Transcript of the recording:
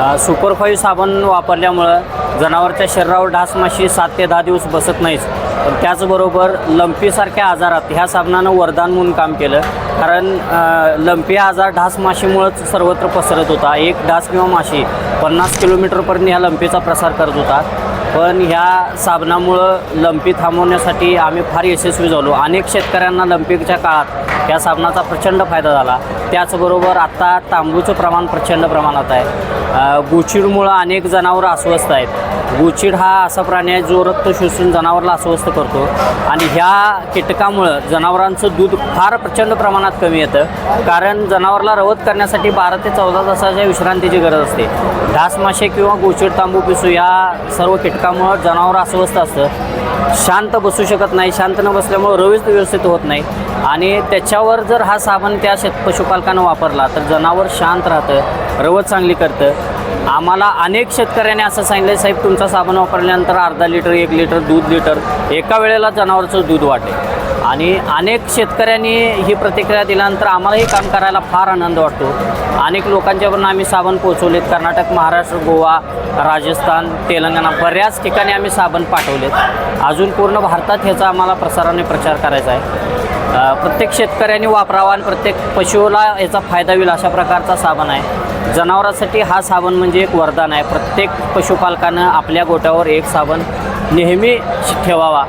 अ, super five साबण वापरल्यामुळं जनावरच्या शरीरावर डासमाशी सात ते दहा दिवस बसत नाहीच पण त्याचबरोबर लंपीसारख्या आजारात ह्या साबणानं वरदान म्हणून काम केलं. कारण लंपी हा आजार डासमाशीमुळंच सर्वत्र पसरत होता. एक डास किंवा माशी पन्नास किलोमीटरपर्यंत ह्या लंपीचा प्रसार करत होता. पण ह्या साबणामुळं लंपी थांबवण्यासाठी आम्ही फार यशस्वी झालो. अनेक शेतकऱ्यांना लंपीच्या काळात या साबणाचा प्रचंड फायदा झाला. त्याचबरोबर आत्ता तांबूचं प्रमाण प्रचंड प्रमाणात आहे. गुचिडमुळं अनेक जनावरं अस्वस्थ आहेत. गुचिड हा असा प्राणी आहे जो रक्त शोषून जनावरला अस्वस्थ करतो आणि ह्या कीटकामुळं जनावरांचं दूध फार प्रचंड प्रमाणात कमी येतं. कारण जनावरला रवत करण्यासाठी बारा ते चौदा तासाच्या विश्रांतीची गरज असते. डास मासे किंवा गुचिड तांबू पिसू या सर्व कीटकामुळं जनावर अस्वस्थ असतं. शांत बसू शकत नाही शांत न बसल्यामुळं रवीच व्यवस्थित होत नाही. आणि त्याच्यावर जर हा साबण त्या शेत पशुपालकानं वापरला तर जनावर शांत राहतं रवत चांगली करतं. आम्हाला अनेक शेतकऱ्यांनी असं सांगितलं साहेब तुमचा साबण वापरल्यानंतर अर्धा लिटर एक लिटर दूध लिटर एका वेळेला जनावरचं दूध वाटेल आणि अनेक शेतकऱ्यांनी ही प्रतिक्रिया दिल्यानंतर आम्हालाही काम करायला फार आनंद वाटतो. अनेक लोकांच्यापर्यंत आम्ही साबण पोचवलेत कर्नाटक महाराष्ट्र गोवा राजस्थान तेलंगणा बऱ्याच ठिकाणी आम्ही साबण पाठवलेत. अजून पूर्ण भारतात ह्याचा आम्हाला प्रसाराने प्रचार करायचा आहे. प्रत्येक शेतकऱ्याने वापरावा आणि प्रत्येक पशुला याचा फायदा होईल अशा प्रकारचा साबण आहे. जनावरांसाठी हा साबण म्हणजे एक वरदान आहे. प्रत्येक पशुपालकानं आपल्या गोट्यावर एक साबण नेहमी ठेवावा.